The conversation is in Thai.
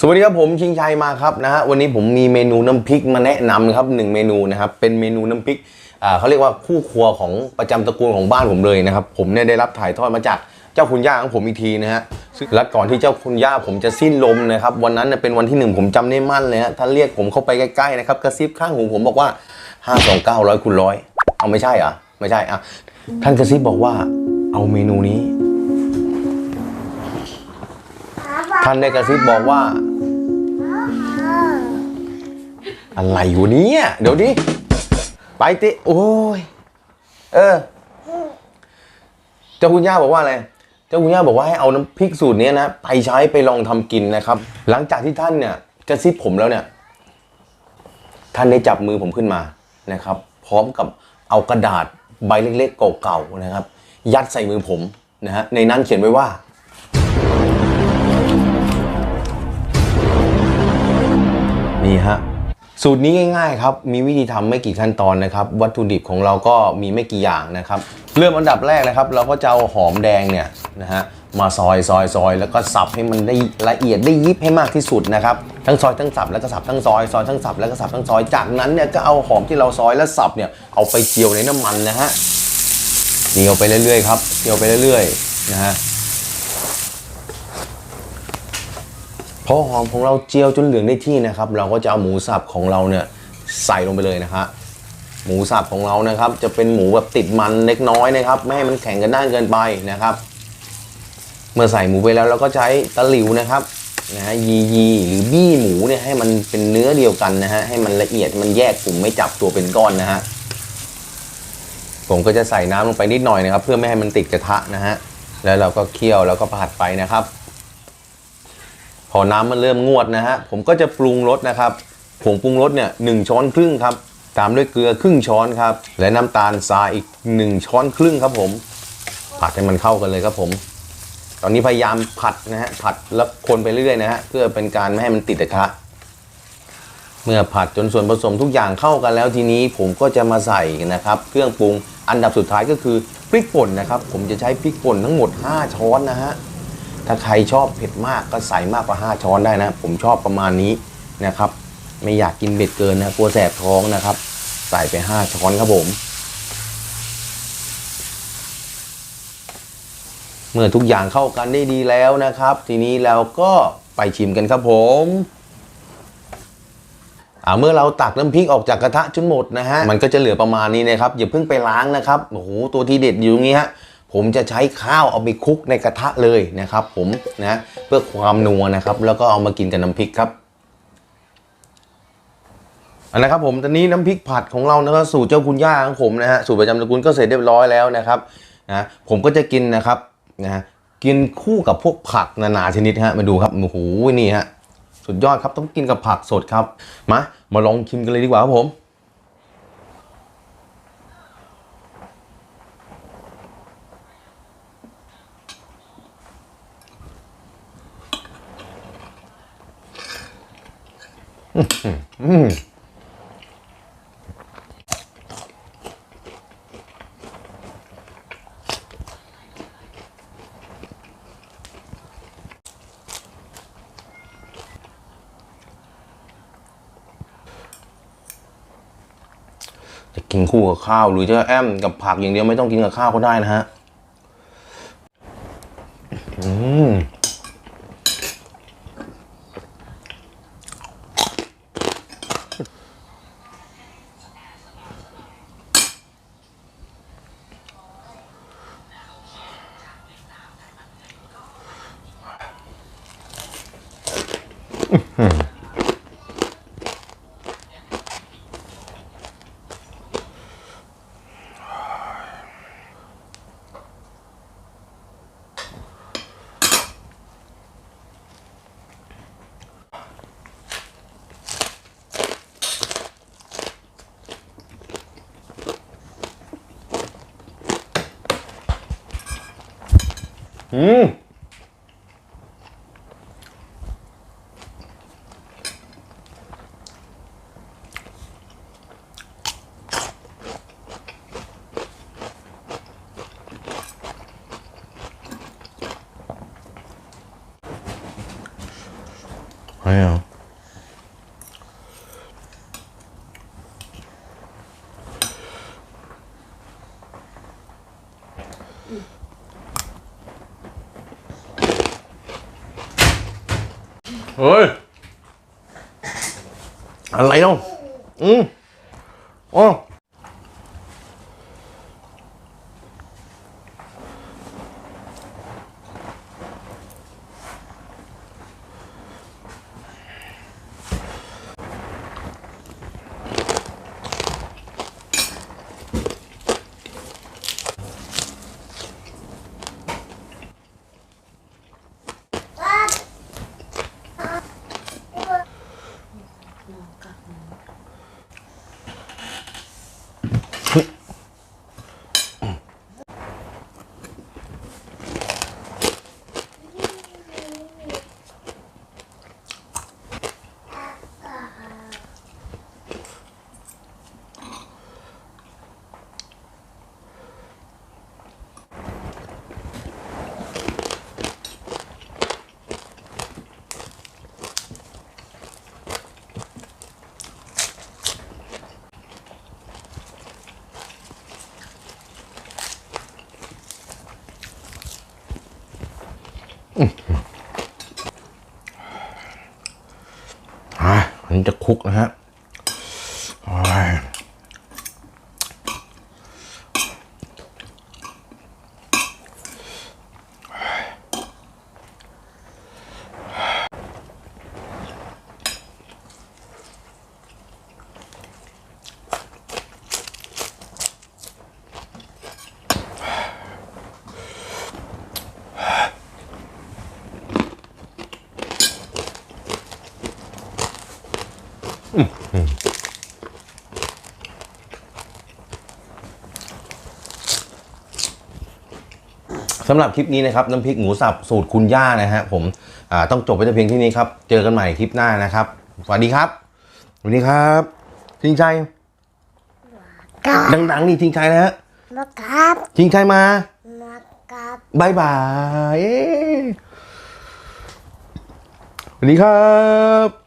สวัสดีครับผมชิงชัยมาครับนะฮะวันนี้ผมมีเมนูน้ำพริกมาแนะนำครับหนึ่งเมนูนะครับเป็นเมนูน้ำพริกอ่าเขาเรียกว่าคู่ครัวของประจำตระกูลของบ้านผมเลยนะครับผมเนี่ยได้รับถ่ายทอดมาจากเจ้าคุณย่าของผมอีกทีนะฮะและก่อนที่เจ้าคุณย่าผมจะสิ้นลมนะครับวันนั้นเนี่ยเป็นวันที่หนึ่งผมจำได้มั่นเลยฮะท่านเรียกผมเข้าไปใกล้ๆนะครับกระซิบข้างหูผมบอกว่า5 2 9 0 0คูณร้อยเอาไม่ใช่เหรอไม่ใช่อะท่านกระซิบบอกว่าเอาเมนูนี้ ท่านได้กระซิบบอกว่า อะไรอยู่เนี่ยเดี๋ยวดิไปติโอ้ยเออ เจ้าคุณย่าบอกว่าอะไรเจ้าคุณย่าบอกว่าให้เอาน้ำพริกสูตรนี้นะไปใช้ไปลองทำกินนะครับ หลังจากที่ท่านเนี่ยกระซิบผมแล้วเนี่ย ท่านได้จับมือผมขึ้นมานะครับ พร้อมกับเอากระดาษใบเล็กๆเก่าๆนะครับ ยัดใส่มือผมนะฮะในนั้นเขียนไว้ว่า สูตรนี้ง่ายๆครับมีวิธีทำไม่กี่ขั้นตอนนะครับ วัตถุดิบของเราก็มีไม่กี่อย่างนะครับ เริ่มอันดับแรกนะครับ เราก็จะเอาหอมแดงเนี่ยนะฮะมาซอยซอยซอยแล้วก็สับให้มันได้ละเอียดได้ยิบให้มากที่สุดนะครับทั้งซอยทั้งสับแล้วก็สับทั้งซอยซอยทั้งสับแล้วก็สับทั้งซอยจากนั้นเนี่ยก็เอาหอมที่เราซอยและสับเนี่ยเอาไปเจียวในน้ำมันนะฮะเจียวไปเรื่อยๆครับเจียวไปเรื่อยๆนะฮะ พอหอมของเราเจียวจนเหลืองได้ที่นะครับ เราก็จะเอาหมูสับของเราเนี่ยใส่ลงไปเลยนะฮะหมูสับของเรานะครับ จะเป็นหมูแบบติดมันเล็กน้อยนะครับไม่ให้มันแข็งกันด้านเกินไปนะครับ เมื่อใส่หมูไปแล้วเราก็ใช้ตะหลิวนะครับนะฮะยียีหรือบี้หมูเนี่ยให้มันเป็นเนื้อเดียวกันนะฮะให้มันละเอียดมันแยกกลุ่มไม่จับตัวเป็นก้อนนะฮะผมก็จะใส่น้ำลงไปนิดหน่อยนะครับ เพื่อไม่ให้มันติดกระทะนะฮะแล้วเราก็เคี่ยวแล้วก็ผัดไปนะครับ พอน้ำมันเริ่มงวดนะฮะผมก็จะปรุงรสนะครับผงปรุงรสเนี่ยหนึ่งช้อนครึ่งครับ ตามด้วยเกลือครึ่งช้อนครับ และน้ำตาลทรายอีกหนึ่งช้อนครึ่งครับผม ผัดให้มันเข้ากันเลยครับผม ตอนนี้พยายามผัดนะฮะผัดแล้วคนไปเรื่อยๆนะฮะเพื่อเป็นการไม่ให้มันติดกระทะเมื่อผัดจนส่วนผสมทุกอย่างเข้ากันแล้วทีนี้ผมก็จะมาใส่นะครับ เครื่องปรุงอันดับสุดท้ายก็คือพริกป่นนะครับ ผมจะใช้พริกป่นทั้งหมด 5 ช้อนนะฮะ ถ้าใครชอบเผ็ดมากก็ใส่มากกว่า 5 ช้อนได้นะ ผมชอบประมาณนี้นะครับ ไม่อยากกินเผ็ดเกินนะกลัวแสบท้องนะครับ ใส่ไป 5 ช้อนครับผม เมื่อทุกอย่างเข้ากันได้ดีแล้วนะครับ ทีนี้เราก็ไปชิมกันครับผมเมื่อเราตักน้ำพริกออกจากกระทะจนหมดนะฮะ มันก็จะเหลือประมาณนี้นะครับ อย่าเพิ่งไปล้างนะครับ โอ้โห ตัวที่เด็ดอยู่ตรงนี้ฮะ ผมจะใช้ข้าวเอาไปคลุกในกระทะเลยนะครับผมนะเพื่อความนัวนะครับ แล้วก็เอามากินกับน้ำพริกครับอันนะครับผมตอนนี้น้ำพริกผัดของเรานะครับสูตรเจ้าคุณย่าของผมนะฮะสูตรประจำตระกูลก็เสร็จเรียบร้อยแล้วนะครับนะผมก็จะกินนะครับนะฮะกินคู่กับพวกผักนานาชนิดฮะมาดูครับโอ้โหนี่ฮะสุดยอดครับต้องกินกับผักสดครับมามาลองชิมกันเลยดีกว่าครับผม จะกินคู่กับข้าวหรือจะแอมกับผักอย่างเดียวไม่ต้องกินกับข้าวก็ได้นะฮะ อืม อื มไม่เอาเฮ้ยอันจะคุกนะฮะ สำหรับคลิปนี้นะครับน้ำพริกหมูสับสูตรคุณย่านะฮะผมอ่าต้องจบไปแต่เพียงที่นี้ครับ เจอกันใหม่คลิปหน้านะครับ สวัสดีครับสวัสดีครับชิงชัยกับดังๆนี่ชิงชัยนะฮะมากับชิงชัยมามากับบายบายเย้สวัสดีครับ